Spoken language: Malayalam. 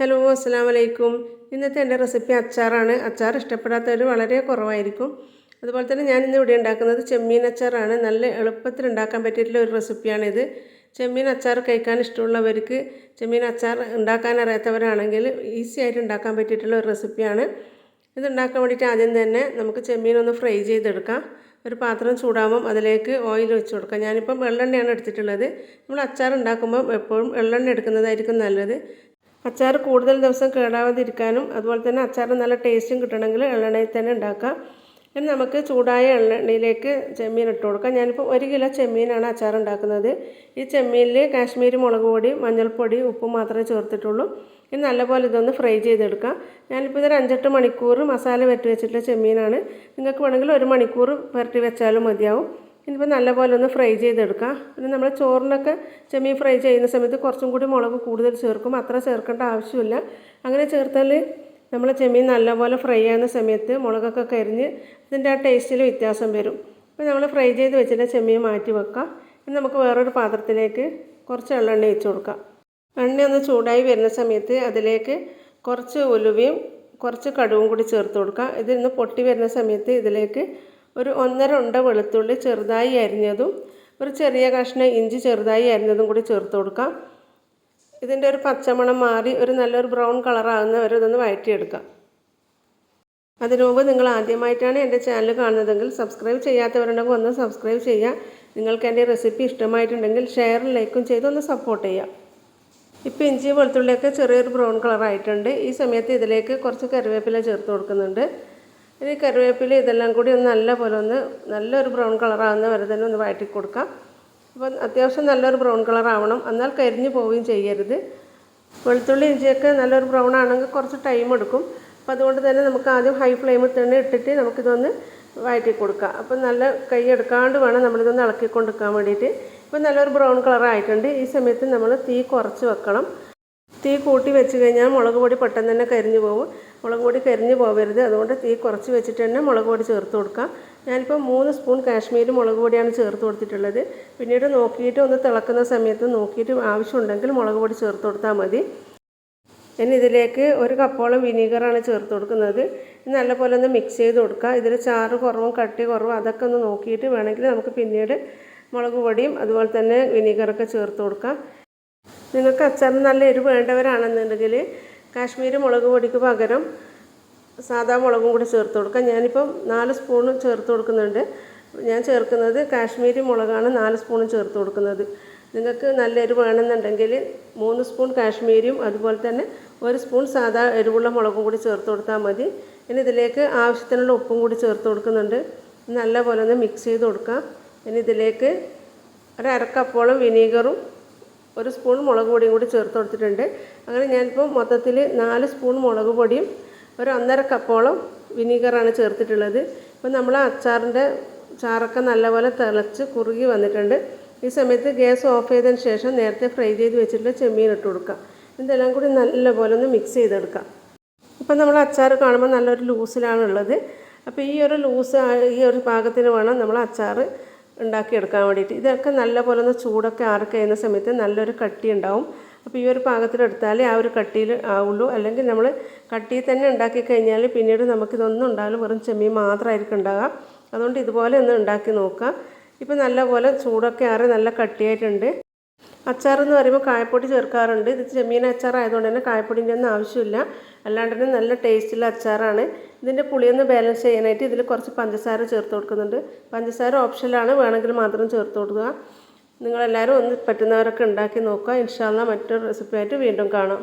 ഹലോ അസ്സാം വലൈക്കും ഇന്നത്തെ എന്റെ റെസിപ്പി അച്ചാറാണ്. അച്ചാർ ഇഷ്ടപ്പെടാത്തവർ വളരെ കുറവായിരിക്കും. അതുപോലെ തന്നെ ഞാൻ ഇന്ന് ഇവിടെ ഉണ്ടാക്കുന്നത് ചെമ്മീൻ അച്ചാറാണ്. നല്ല എളുപ്പത്തിൽ ഉണ്ടാക്കാൻ പറ്റിയിട്ടുള്ള ഒരു റെസിപ്പിയാണിത്. ചെമ്മീൻ അച്ചാർ കഴിക്കാൻ ഇഷ്ടമുള്ളവർക്ക് ചെമ്മീൻ അച്ചാർ ഉണ്ടാക്കാൻ അറിയാത്തവരാണെങ്കിൽ ഈസി ആയിട്ട് ഉണ്ടാക്കാൻ പറ്റിയിട്ടുള്ള ഒരു റെസിപ്പിയാണ്. ഇത് ഉണ്ടാക്കാൻ വേണ്ടിയിട്ട് ആദ്യം തന്നെ നമുക്ക് ചെമ്മീൻ ഒന്ന് ഫ്രൈ ചെയ്തെടുക്കാം. ഒരു പാത്രം ചൂടാകുമ്പം അതിലേക്ക് ഓയിൽ വെച്ച് കൊടുക്കാം. ഞാനിപ്പം വെള്ളെണ്ണയാണ് എടുത്തിട്ടുള്ളത്. നമ്മൾ അച്ചാർ ഉണ്ടാക്കുമ്പോൾ എപ്പോഴും വെള്ളെണ്ണ എടുക്കുന്നതായിരിക്കും നല്ലത്. അച്ചാർ കൂടുതൽ ദിവസം കേടാവാതിരിക്കാനും അതുപോലെ തന്നെ അച്ചാർ നല്ല ടേസ്റ്റും കിട്ടണമെങ്കിൽ എണ്ണയിൽ തന്നെ ഉണ്ടാക്കാം. ഇനി നമുക്ക് ചൂടായ എണ്ണയിലേക്ക് ചെമ്മീൻ ഇട്ട് കൊടുക്കാം. ഞാനിപ്പോൾ ഒരു കിലോ ചെമ്മീനാണ് അച്ചാർ ഉണ്ടാക്കുന്നത്. ഈ ചെമ്മീനിൽ കാശ്മീരി മുളക് പൊടി മഞ്ഞൾപ്പൊടി ഉപ്പും മാത്രമേ ചേർത്തിട്ടുള്ളൂ. ഇനി നല്ലപോലെ ഇതൊന്ന് ഫ്രൈ ചെയ്തെടുക്കാം. ഞാനിപ്പോൾ ഇതൊരു അഞ്ചെട്ട് മണിക്കൂർ മസാല വരട്ടി വെച്ചിട്ടുള്ള ചെമ്മീനാണ്. നിങ്ങൾക്ക് വേണമെങ്കിൽ ഒരു മണിക്കൂർ വരട്ടി വെച്ചാലും മതിയാവും. ഇനിയിപ്പോൾ നല്ലപോലെ ഒന്ന് ഫ്രൈ ചെയ്തെടുക്കാം. പിന്നെ നമ്മൾ ചോറിനൊക്കെ ചെമ്മീൻ ഫ്രൈ ചെയ്യുന്ന സമയത്ത് കുറച്ചും കൂടി മുളക് കൂടുതൽ ചേർക്കും. അത്ര ചേർക്കേണ്ട ആവശ്യമില്ല. അങ്ങനെ ചേർത്താൽ നമ്മൾ ചെമ്മീൻ നല്ലപോലെ ഫ്രൈ ചെയ്യുന്ന സമയത്ത് മുളകൊക്കെ കരിഞ്ഞ് അതിന്റെ ആ ടേസ്റ്റിൽ വ്യത്യാസം വരും. അപ്പോൾ നമ്മൾ ഫ്രൈ ചെയ്ത് വെച്ചിട്ട് ചെമ്മീൻ മാറ്റി വെക്കാം. ഇനി നമുക്ക് വേറൊരു പാത്രത്തിലേക്ക് കുറച്ച് എള്ളെണ്ണ ഒഴിച്ച് കൊടുക്കാം. എണ്ണ ഒന്ന് ചൂടായി വരുന്ന സമയത്ത് അതിലേക്ക് കുറച്ച് ഉലുവയും കുറച്ച് കടുവും കൂടി ചേർത്ത് കൊടുക്കാം. ഇതിന്ന് പൊട്ടി വരുന്ന സമയത്ത് ഇതിലേക്ക് ഒരു ഒന്നര ഉണ്ട വെളുത്തുള്ളി ചെറുതായി അരിഞ്ഞതും ഒരു ചെറിയ കഷ്ണം ഇഞ്ചി ചെറുതായി അരിഞ്ഞതും കൂടി ചേർത്ത് കൊടുക്കാം. ഇതിന്റെ ഒരു പച്ചമണം മാറി ഒരു നല്ലൊരു ബ്രൗൺ കളറാകുന്ന വരെ ഇതൊന്ന് വഴറ്റിയെടുക്കാം അതിനു മുമ്പ് നിങ്ങൾ ആദ്യമായിട്ടാണ് എന്റെ ചാനൽ കാണുന്നതെങ്കിൽ സബ്സ്ക്രൈബ് ചെയ്യാത്തവരുണ്ടെങ്കിൽ ഒന്ന് സബ്സ്ക്രൈബ് ചെയ്യുക. നിങ്ങൾക്ക് എന്റെ റെസിപ്പി ഇഷ്ടമായിട്ടുണ്ടെങ്കിൽ ഷെയറും ലൈക്കും ചെയ്ത് ഒന്ന് സപ്പോർട്ട് ചെയ്യാം ഇപ്പോൾ ഇഞ്ചി വെളുത്തുള്ളിയൊക്കെ ചെറിയൊരു ബ്രൗൺ കളറായിട്ടുണ്ട്. ഈ സമയത്ത് ഇതിലേക്ക് കുറച്ച് കറിവേപ്പില ചേർത്ത് കൊടുക്കുന്നുണ്ട്. ഇനി കറിവേപ്പില ഇതെല്ലാം കൂടി ഒന്ന് നല്ല പോലെ ഒന്ന് നല്ലൊരു ബ്രൗൺ കളറാകുന്ന വരെ തന്നെ ഒന്ന് വഴറ്റി കൊടുക്കാം. അപ്പം അത്യാവശ്യം നല്ലൊരു ബ്രൗൺ കളർ ആവണം. എന്നാൽ കരിഞ്ഞു പോവുകയും ചെയ്യരുത്. വെളുത്തുള്ളി ഇഞ്ചിയൊക്കെ നല്ലൊരു ബ്രൗൺ ആണെങ്കിൽ കുറച്ച് ടൈം എടുക്കും. അപ്പം അതുകൊണ്ട് തന്നെ നമുക്ക് ആദ്യം ഹൈ ഫ്ലെയിമിൽ തന്നെ ഇട്ടിട്ട് നമുക്കിതൊന്ന് വഴറ്റി കൊടുക്കാം. അപ്പം നല്ല കൈ എടുക്കാണ്ട് വേണം നമ്മളിതൊന്ന് ഇളക്കി കൊടുക്കാൻ വേണ്ടിയിട്ട്. ഇപ്പം നല്ലൊരു ബ്രൗൺ കളർ ആയിട്ടുണ്ട്. ഈ സമയത്ത് നമ്മൾ തീ കുറച്ച് വെക്കണം. തീ കൂട്ടി വെച്ച് കഴിഞ്ഞാൽ മുളക് പൊടി പെട്ടെന്ന് തന്നെ കരിഞ്ഞു പോകും. മുളക് പൊടി കരിഞ്ഞു പോകരുത് അതുകൊണ്ട് തീ കുറച്ച് വെച്ചിട്ട് തന്നെ മുളക് പൊടി ചേർത്ത് കൊടുക്കാം ഞാനിപ്പോൾ മൂന്ന് സ്പൂൺ കാശ്മീരി മുളക് പൊടിയാണ് ചേർത്ത് കൊടുത്തിട്ടുള്ളത്. പിന്നീട് നോക്കിയിട്ട് ഒന്ന് തിളക്കുന്ന സമയത്ത് നോക്കിയിട്ട് ആവശ്യമുണ്ടെങ്കിൽ മുളക് പൊടി ചേർത്ത് കൊടുത്താൽ മതി. ഇനി ഇതിലേക്ക് ഒരു കപ്പോളം വിനീഗറാണ് ചേർത്ത് കൊടുക്കുന്നത്. നല്ലപോലെ ഒന്ന് മിക്സ് ചെയ്ത് കൊടുക്കുക. ഇതിൽ ചാറ് കുറവും കട്ടി കുറവും അതൊക്കെ ഒന്ന് നോക്കിയിട്ട് വേണമെങ്കിൽ നമുക്ക് പിന്നീട് മുളക് പൊടിയും അതുപോലെ തന്നെ വിനീഗറൊക്കെ ചേർത്ത് കൊടുക്കാം. നിങ്ങൾക്ക് അച്ചാറിന് നല്ല എരിവ് വേണ്ടവരാണെന്നുണ്ടെങ്കിൽ കാശ്മീരി മുളക് പൊടിക്ക് പകരം സാധാ മുളകും കൂടി ചേർത്ത് കൊടുക്കാം. ഞാനിപ്പം നാല് സ്പൂൺ ചേർത്ത് കൊടുക്കുന്നുണ്ട്. ഞാൻ ചേർക്കുന്നത് കാശ്മീരി മുളകാണ് നാല് സ്പൂണും ചേർത്ത് കൊടുക്കുന്നത്. നിങ്ങൾക്ക് നല്ല എരിവ് വേണമെന്നുണ്ടെങ്കിൽ മൂന്ന് സ്പൂൺ കാശ്മീരിയും അതുപോലെ തന്നെ ഒരു സ്പൂൺ സാധാ എരിവുള്ള മുളകും കൂടി ചേർത്ത് കൊടുത്താൽ മതി. ഇനി ഇതിലേക്ക് ആവശ്യത്തിനുള്ള ഉപ്പും കൂടി ചേർത്ത് കൊടുക്കുന്നുണ്ട്. നല്ലപോലെ ഒന്ന് മിക്സ് ചെയ്ത് കൊടുക്കാം. ഇനി ഇതിലേക്ക് ഒരു അരക്കപ്പോളം വിനീഗറും ഒരു സ്പൂൺ മുളക് പൊടിയും കൂടി ചേർത്ത് കൊടുത്തിട്ടുണ്ട്. അങ്ങനെ ഞാനിപ്പോൾ മൊത്തത്തിൽ നാല് സ്പൂൺ മുളക് പൊടിയും ഒരു ഒന്നര കപ്പോളം വിനീഗറാണ് ചേർത്തിട്ടുള്ളത്. ഇപ്പോൾ നമ്മൾ അച്ചാറിന്റെ ചാറൊക്കെ നല്ലപോലെ തിളച്ച് കുറുകി വന്നിട്ടുണ്ട്. ഈ സമയത്ത് ഗ്യാസ് ഓഫ് ചെയ്തതിന് ശേഷം നേരത്തെ ഫ്രൈ ചെയ്ത് വെച്ചിട്ടുള്ള ചെമ്മീൻ ഇട്ട് കൊടുക്കാം. ഇതെല്ലാം കൂടി നല്ലപോലെ ഒന്ന് മിക്സ് ചെയ്തെടുക്കാം. ഇപ്പം നമ്മൾ അച്ചാർ കാണുമ്പോൾ നല്ലൊരു ലൂസിലാണുള്ളത്. അപ്പോൾ ഈ ഒരു ലൂസ് ഈ ഒരു പാകത്തിന് വേണം നമ്മൾ അച്ചാർ ഉണ്ടാക്കിയെടുക്കാൻ വേണ്ടിയിട്ട്. ഇതൊക്കെ നല്ലപോലെ ഒന്ന് ചൂടൊക്കെ ആർക്ക് ചെയ്യുന്ന സമയത്ത് നല്ലൊരു കട്ടി ഉണ്ടാവും. അപ്പോൾ ഈ ഒരു പാകത്തിലെടുത്താലേ ആ ഒരു കട്ടിയിൽ ആവുള്ളൂ. അല്ലെങ്കിൽ നമ്മൾ കട്ടിയിൽ തന്നെ ഉണ്ടാക്കി കഴിഞ്ഞാൽ പിന്നീട് നമുക്കിതൊന്നും ഉണ്ടാവില്ല. വെറും ചെമ്മീൻ മാത്രമായിരിക്കും ഉണ്ടാകുക അതുകൊണ്ട് ഇതുപോലെ ഒന്ന് ഉണ്ടാക്കി നോക്കുക. ഇപ്പോൾ നല്ലപോലെ ചൂടൊക്കെ ആറി നല്ല കട്ടിയായിട്ടുണ്ട്. അച്ചാർ എന്ന് പറയുമ്പോൾ കായപ്പൊടി ചേർക്കാറുണ്ട്. ഇത് ചെമ്മീൻ അച്ചാർ ആയതുകൊണ്ട് തന്നെ കായപ്പൊടിന്റെ ഒന്നും ആവശ്യമില്ല. അല്ലാണ്ട് തന്നെ നല്ല ടേസ്റ്റുള്ള അച്ചാറാണ്. ഇതിന്റെ പുളിയൊന്ന് ബാലൻസ് ചെയ്യാനായിട്ട് ഇതിൽ കുറച്ച് പഞ്ചസാര ചേർത്ത് കൊടുക്കുന്നുണ്ട്. പഞ്ചസാര ഓപ്ഷനിലാണ്. വേണമെങ്കിൽ മാത്രം ചേർത്ത് കൊടുക്കുക. നിങ്ങളെല്ലാവരും ഒന്ന് പറ്റുന്നവരൊക്കെ ഉണ്ടാക്കി നോക്കുക. ഇൻഷാല്ല മറ്റൊരു റെസിപ്പിയായിട്ട് വീണ്ടും കാണാം.